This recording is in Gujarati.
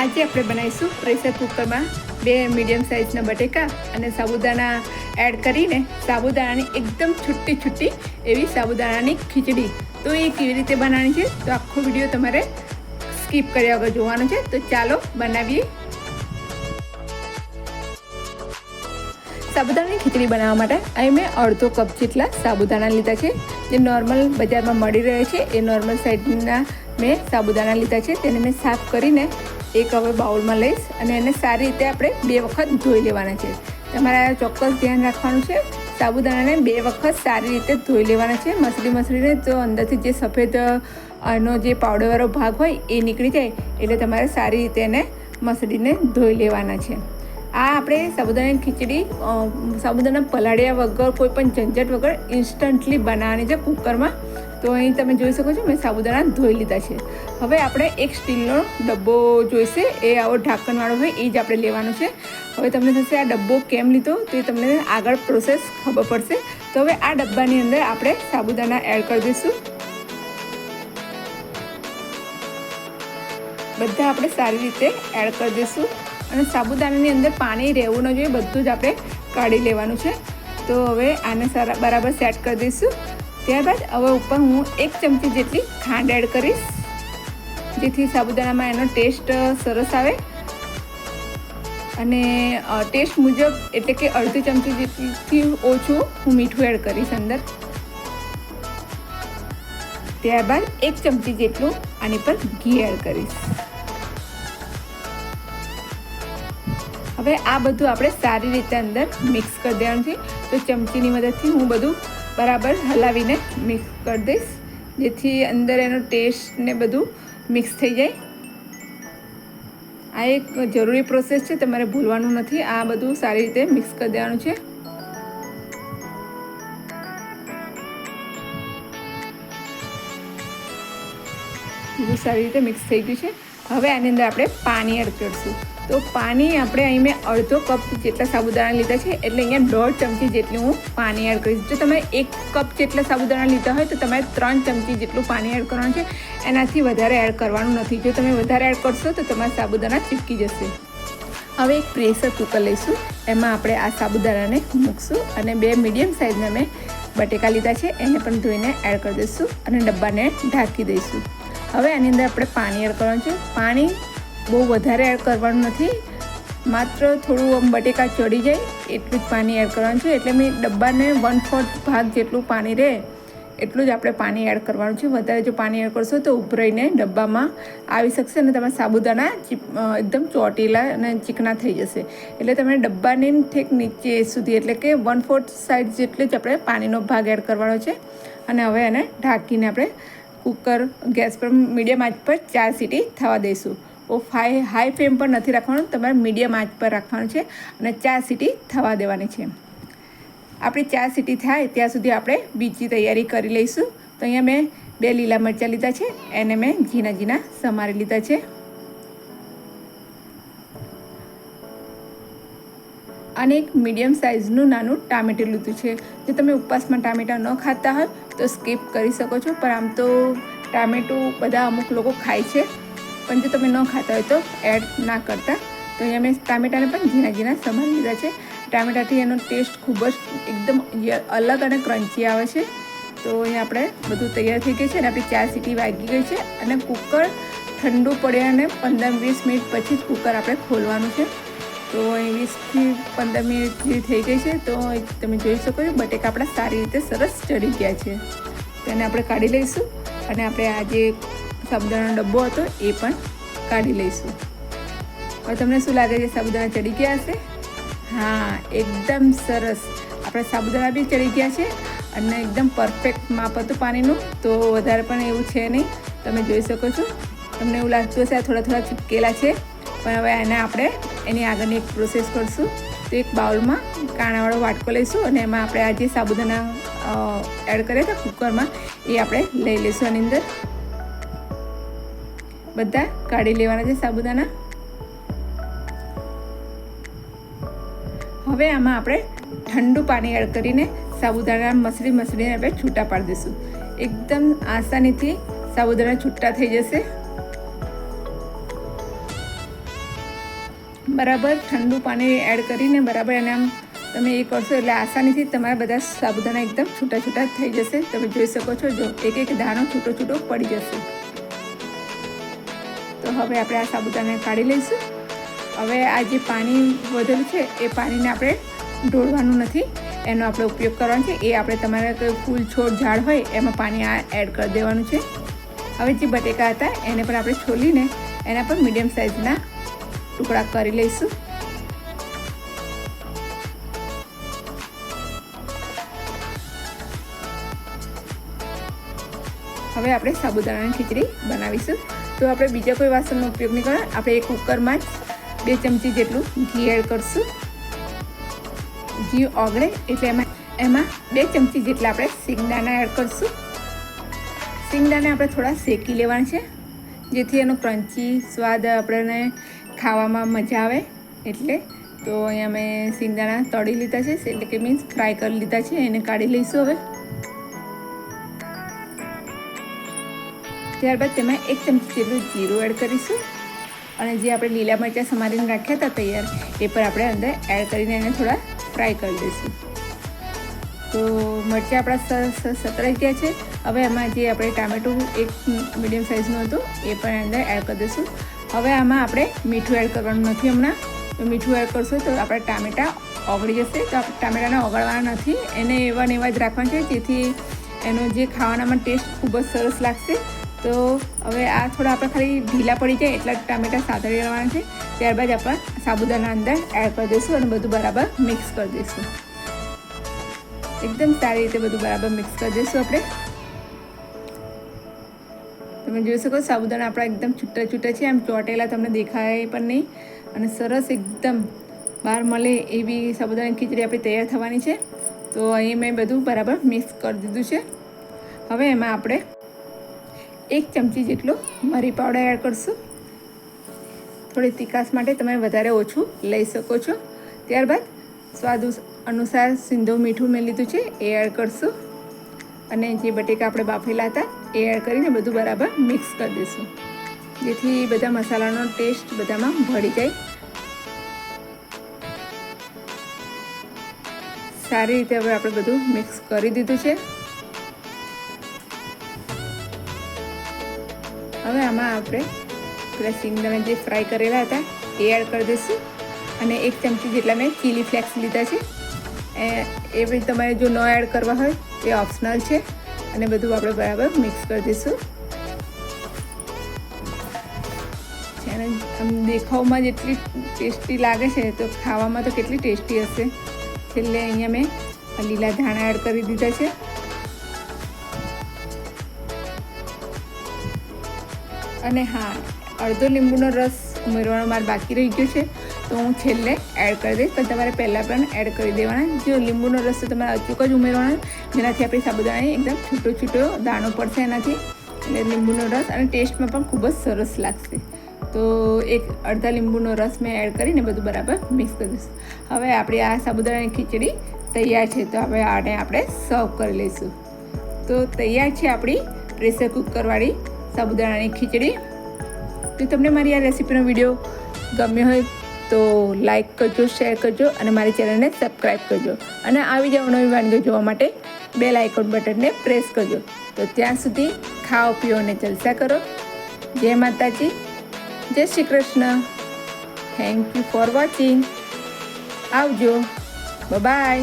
આજે આપણે બનાવીશું પ્રેશર કુકરમાં બે મીડિયમ સાઇઝના બટેકા અને સાબુદાણા એડ કરીને સાબુદાણાની એકદમ છુટ્ટી છુટ્ટી એવી સાબુદાણાની ખીચડી. તો એ કેવી રીતે બનાવવાની છે? તો આખો વીડિયો તમારે સ્કીપ કર્યા વગર જોવાનો છે. તો ચાલો બનાવીએ સાબુદાણાની ખીચડી બનાવવા માટે અહીં મેં અડધો કપ જેટલા સાબુદાણા લીધા છે. જે નોર્મલ બજારમાં મળી રહે છે, એ નોર્મલ સાઈડના મેં સાબુદાણા લીધા છે. તેને મેં સાફ કરીને એક હવે બાઉલમાં લઈશ અને એને સારી રીતે આપણે બે વખત ધોઈ લેવાના છે. તમારે ચોક્કસ ધ્યાન રાખવાનું છે. સાબુદાણાને બે વખત સારી રીતે ધોઈ લેવાના છે. મસળી મસળીને તો અંદરથી જે સફેદ આનો જે પાવડરવાળો ભાગ હોય એ નીકળી જાય. એટલે તમારે સારી રીતે એને મસળીને ધોઈ લેવાના છે. આ આપણે સાબુદાણાની ખીચડી સાબુદાણા પલાળ્યા વગર, કોઈ પણ ઝંઝટ વગર ઇન્સ્ટન્ટલી બનાવવાની છે કુકરમાં. તો અહીં તમે જોઈ શકો છો, મેં સાબુદાણા ધોઈ લીધા છે. હવે આપણે એક સ્ટીલનો ડબ્બો જોઈશે. એ આવો ઢાંકણવાળો હોય, એ જ આપણે લેવાનો છે. હવે તમને થશે આ ડબ્બો કેમ લીધો, તો એ તમને આગળ પ્રોસેસ ખબર પડશે. તો હવે આ ડબ્બાની અંદર આપણે સાબુદાણા એડ કરી દઈશું. બધા આપણે સારી રીતે એડ કરી દઈશું. અને સાબુદાણાની અંદર પાણી રહેવું ન જોઈએ, બધું જ આપણે કાઢી લેવાનું છે. તો હવે આને સારા બરાબર સેટ કરી દઈશું. ત્યારબાદ હવે ઉપર હું એક ચમચી જેટલી ખાંડ એડ કરીશ, જેથી સાબુદાણામાં એનો ટેસ્ટ સરસ આવે. અને ટેસ્ટ મુજબ એટલે કે અડધી ચમચી જેટલીથી ઓછું હું મીઠું એડ કરીશ અંદર. ત્યારબાદ એક ચમચી જેટલું આની પર ઘી એડ કરીશ. હવે આ બધું આપણે સારી રીતે અંદર મિક્સ કરી દેવાનું છે. તો ચમચીની મદદથી હું બધું બરાબર હલાવીને મિક્સ કરી દઈશ, જેથી અંદર એનો ટેસ્ટ ને બધું મિક્સ થઈ જાય. આ એક જરૂરી પ્રોસેસ છે, તમારે ભૂલવાનું નથી. આ બધું સારી રીતે મિક્સ કરી દેવાનું છે. બધું સારી રીતે મિક્સ થઈ ગયું છે. હવે આની અંદર આપણે પાણી એડ કરીશું. તો પાણી આપણે અહીં મેં અડધો કપ જેટલા સાબુદાણા લીધા છે એટલે અહીંયા દોઢ ચમચી જેટલું હું પાણી એડ કરીશ. જો તમે એક કપ જેટલા સાબુદાણા લીધા હોય તો તમારે ત્રણ ચમચી જેટલું પાણી એડ કરવાનું છે. એનાથી વધારે એડ કરવાનું નથી. જો તમે વધારે એડ કરશો તો તમારા સાબુદાણા ચીપકી જશે. હવે એક પ્રેશર કુકર લઈશું. એમાં આપણે આ સાબુદાણાને મૂકશું અને બે મીડિયમ સાઇઝના મેં બટેકા લીધા છે. એને પણ ધોઈને એડ કરી દઈશું અને ડબ્બાને ઢાંકી દઈશું. હવે આની અંદર આપણે પાણી એડ કરવાનું છે. પાણી બહુ વધારે એડ કરવાનું નથી. માત્ર થોડું આમ બટેકા ચડી જાય એટલું જ પાણી એડ કરવાનું છે. એટલે મેં ડબ્બાને વન ફોર્થ ભાગ જેટલું પાણી રહે એટલું જ આપણે પાણી એડ કરવાનું છે. વધારે જો પાણી એડ કરશો તો ઉભરાઈને ડબ્બામાં આવી શકશે અને તમારા સાબુદાણા એકદમ ચોટીલા અને ચીકણા થઈ જશે. એટલે તમે ડબ્બાને ઠેક નીચે સુધી, એટલે કે વન ફોર્થ સાઈડ જેટલે જ આપણે પાણીનો ભાગ એડ કરવાનો છે. અને હવે એને ઢાંકીને આપણે કુકર ગેસ પર, મીડિયમ આંચ પર ચાર સીટી થવા દઈશું. ફાઈ હાઈ ફ્લેમ પર નથી રાખવાનું, તમારે મીડિયમ આંચ પર રાખવાનું છે અને ચાર સીટી થવા દેવાની છે. આપણી ચાર સીટી થાય ત્યાં સુધી આપણે બીજી તૈયારી કરી લઈશું. તો અહીંયા મેં બે લીલા મરચાં લીધા છે, એને મેં ઝીણા ઝીણા સમારી લીધા છે. અને એક મીડિયમ સાઇઝનું નાનું ટામેટું લીધું છે. જો તમે ઉપવાસમાં ટામેટાં ન ખાતા હોય તો સ્કીપ કરી શકો છો, પણ આમ તો ટામેટું બધા અમુક લોકો ખાય છે. પણ જો તમે ન ખાતા હોય તો એડ ના કરતા. તો અહીંયા મેં ટામેટાને પણ ઝીણા ઝીણા સમારી લીધા છે. ટામેટાથી એનો ટેસ્ટ ખૂબ જ એકદમ અલગ અને ક્રન્ચી આવે છે. તો અહીંયા આપણે બધું તૈયાર થઈ ગયું છે અને આપણી ચાર સીટી વાગી ગઈ છે અને કુકર ઠંડુ પડે અને પંદર વીસ મિનિટ પછી જ કુકર આપણે ખોલવાનું છે. તો અહીં વીસથી પંદર મિનિટ થઈ ગઈ છે. તો તમે જોઈ શકો છો બટેકા આપણા સારી રીતે સરસ ચડી ગયા છે. તેને આપણે કાઢી લઈશું અને આપણે આ જે સાબુદાણાનો ડબ્બો હતો, એ પણ કાઢી લઈશું. હવે તમને શું લાગે છે, સાબુદાણા ચડી ગયા હશે? હા, એકદમ સરસ. આપણા સાબુદાણા બી ચડી ગયા છે અને એકદમ પરફેક્ટ માપ હતું પાણીનું, તો વધારે પણ એવું છે નહીં. તમે જોઈ શકો છો. તમને એવું લાગતું હશે આ થોડા થોડા ચીપકેલા છે, પણ હવે એને આપણે એની આગળની એક પ્રોસેસ કરશું. તો એક બાઉલમાં કાણાવાળો વાટકો લઈશું અને એમાં આપણે આ જે સાબુદાણા એડ કર્યા હતા કુકરમાં એ આપણે લઈ લઈશું આની અંદર. બધા કાઢી લેવાના છે સાબુદાણા હવે આમાં આપણે ઠંડુ પાણી એડ કરીને સાબુદાણા મસળી મસળીને આપણે છૂટા પાડી દઈશું. એકદમ આસાનીથી સાબુદાણા છૂટા થઈ જશે. બરાબર ઠંડુ પાણી એડ કરીને બરાબર એને આમ તમે એ કરશો એટલે આસાનીથી તમારા બધા સાબુદાણા એકદમ છૂટા છૂટા થઈ જશે. તમે જોઈ શકો છો જો એક એક દાણો છૂટો છૂટો પડી જશે. તો હવે આપણે આ સાબુદાણા કાઢી લઈશું. હવે આ જે પાણી વધેલું છે, એ પાણીને આપણે ઢોળવાનું નથી. એનો આપણે ઉપયોગ કરવાનો છે. એ આપણે તમારા કોઈ ફૂલ, છોડ, ઝાડ હોય, એમાં પાણી આ એડ કરી દેવાનું છે. હવે જે બટેકા હતા, એને પણ આપણે છોલીને એના પર મીડિયમ સાઇઝના ટુકડા કરી લઈશું. હવે આપણે સાબુદાણાની ખીચડી બનાવીશું. તો આપણે બીજા કોઈ વાસણનો ઉપયોગ નહીં કરો આપણે એ કુકરમાં જ બે ચમચી જેટલું ઘી એડ કરશું. ઘી ઓગળે એટલે એમાં એમાં બે ચમચી જેટલા આપણે સિંગદાણા એડ કરશું. સિંગદાણા આપણે થોડા શેકી લેવાના છે, જેથી એનો ક્રન્ચી સ્વાદ આપણને ખાવામાં મજા આવે. એટલે તો અહીંયા મેં સિંગદાણા તળી લીધા છે, એટલે કે મીન્સ ફ્રાય કરી લીધા છે, એને કાઢી લઈશું હવે. ત્યારબાદ તેમાં એક ચમચી જેટલું જીરું એડ કરીશું. અને જે આપણે લીલા મરચાં સમારીને રાખ્યા હતા તૈયાર, એ પર આપણે અંદર એડ કરીને એને થોડા ફ્રાય કરી દઈશું. તો મરચાં આપણા સરસ સતરાઈ ગયા છે. હવે એમાં જે આપણે ટામેટું એક મીડિયમ સાઇઝનું હતું, એ પણ અંદર એડ કરી દઈશું. હવે આમાં આપણે મીઠું એડ કરવાનું નથી હમણાં. મીઠું એડ કરશું તો આપણા ટામેટાં ઓગળી જશે. તો ટામેટાને ઓગળવાના નથી. એને એવા ને એવા જ રાખવાના છે, જેથી એનો જે ખાવાનામાં ટેસ્ટ ખૂબ જ સરસ લાગશે. તો હવે આ થોડા આપણે ખાલી ઢીલા પડી જાય એટલા ટામેટાં સાતળી લેવાના છે. ત્યારબાદ આપણે સાબુદાના અંદર એડ કરી દઈશું અને બધું બરાબર મિક્સ કરી દઈશું. એકદમ સારી રીતે બધું બરાબર મિક્સ કરી દઈશું આપણે. તમે જોઈ શકો સાબુદાણા આપણા એકદમ છૂટા છૂટા છે, આમ ચોટેલા તમને દેખાય પણ નહીં. અને સરસ એકદમ બહાર મળે એવી સાબુદાણાની ખીચડી આપણી તૈયાર થવાની છે. તો અહીં મેં બધું બરાબર મિક્સ કરી દીધું છે. હવે એમાં આપણે એક ચમચી જેટલો મરી પાવડર એડ કરશું. થોડી તીખાશ માટે તમે વધારે ઓછું લઈ શકો છો. ત્યારબાદ સ્વાદ અનુસાર સિંધો મીઠું મેં લીધું છે એ એડ કરશું. અને જે બટેકા આપણે બાફેલા હતા એ એડ કરીને બધું બરાબર મિક્સ કરી દઈશું. જેથી બધા મસાલાનો ટેસ્ટ બધામાં ભળી જાય. સારી રીતે હવે આપણે બધું મિક્સ કરી દીધું છે. હવે આમાં આપણે પેલા સિંગદાણા જે ફ્રાય કરેલા હતા, એ એડ કરી દઈશું. અને એક ચમચી જેટલા મેં ચીલી ફ્લેક્સ લીધા છે. એ બી તમારે જો ન એડ કરવા હોય, એ ઓપ્શનલ છે. અને બધું આપણે બરાબર મિક્સ કરી દઈશું. અને આમ દેખાવમાં જેટલી ટેસ્ટી લાગે છે, તો ખાવામાં તો કેટલી ટેસ્ટી હશે. છેલ્લે અહીંયા મેં લીલા ધાણા એડ કરી દીધા છે. અને હા, અડધો લીંબુનો રસ ઉમેરવાનો મારે બાકી રહી ગયો છે, તો હું છેલ્લે એડ કરી દઈશ. પણ તમારે પહેલાં પણ એડ કરી દેવાના. જો લીંબુનો રસ તો તમારે અચૂક જ ઉમેરવાનો. જેનાથી આપણી સાબુદાણા એકદમ છૂટો છૂટો દાણો પડશે એનાથી. એટલે લીંબુનો રસ અને ટેસ્ટમાં પણ ખૂબ જ સરસ લાગશે. તો એક અડધા લીંબુનો રસ મેં એડ કરીને બધું બરાબર મિક્સ કરી દઈશું. હવે આપણી આ સાબુદાણાની ખીચડી તૈયાર છે, તો હવે આને આપણે સર્વ કરી લઈશું. તો તૈયાર છે આપણી પ્રેશર કુકરવાળી સાબુદાણાની ખીચડી. તો તમને મારી આ રેસીપીનો વીડિયો ગમ્યો હોય તો લાઈક કરજો, શેર કરજો અને મારી ચેનલને સબસ્ક્રાઈબ કરજો. અને આવી જાવ નવી વાનગીઓ જોવા માટે બેલ આઇકોન બટનને પ્રેસ કરજો. તો ત્યાં સુધી ખાઓ, પીઓ અને જલસા કરો. જય માતાજી. જય Shri Krishna. Thank you for watching આવજો. બાય